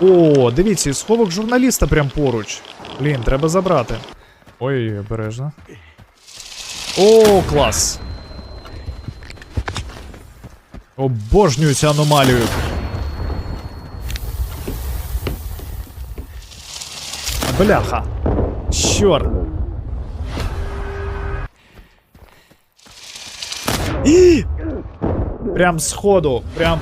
О, дивіться, сховок журналіста прям поруч. Блін, треба забрати. Ой, обережно. О, клас. Обожнюю цю аномалію. Бляха. Чорт. І! Прям сходу, прям.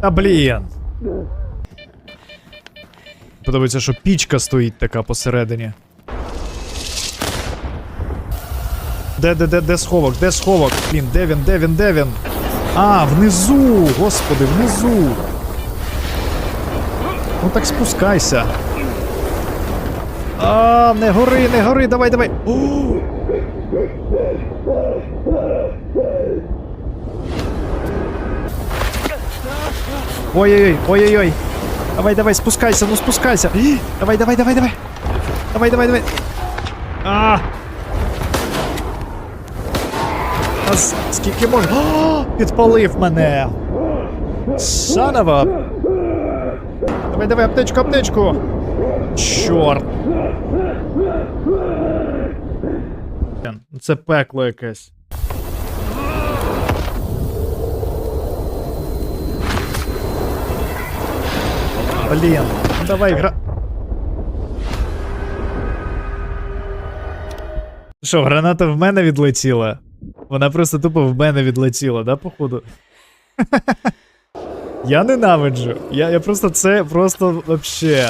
Та блін. Подобається, що пічка стоїть така посередині. Де, де, де, де сховок? Де сховок? Блін, де він, де він, де він? А, внизу! Господи, внизу! Ну так спускайся. А, не гори, не гори, давай, давай. О! Ой-ой-ой, ой-ой-ой. Давай, давай, спускайся, ну спускайся. Давай, давай, давай, давай. Давай, давай, давай. А! А скільки можна? О, підпалив мене. Санова. Давай, давай, аптечку, аптечку. Чорт. Це пекло якесь. Блін, давай гра. Що, граната в мене відлетіла? Вона просто тупо в мене відлетіла, да, походу? Я ненавиджу. Я, я просто це просто вообще.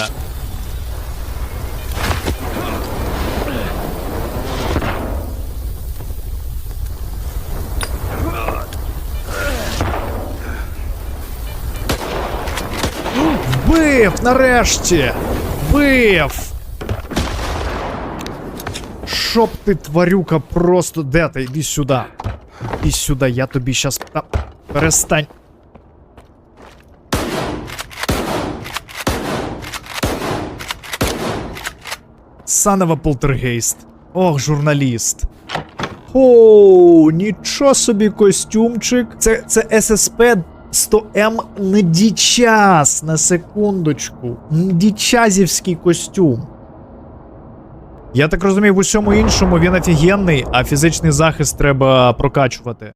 Вбив! Нарешті! Вбив! Щоб ти, тварюка, просто де ти? Іди сюди. Іди сюди, я тобі щас. Та... Перестань. Санова полтергейст. Ох, журналіст. О, нічого собі костюмчик. Це, це ССП 100М Ndчас, на секундочку. Ndчазівський костюм. Я так розумію, в усьому іншому він офігенний, а фізичний захист треба прокачувати.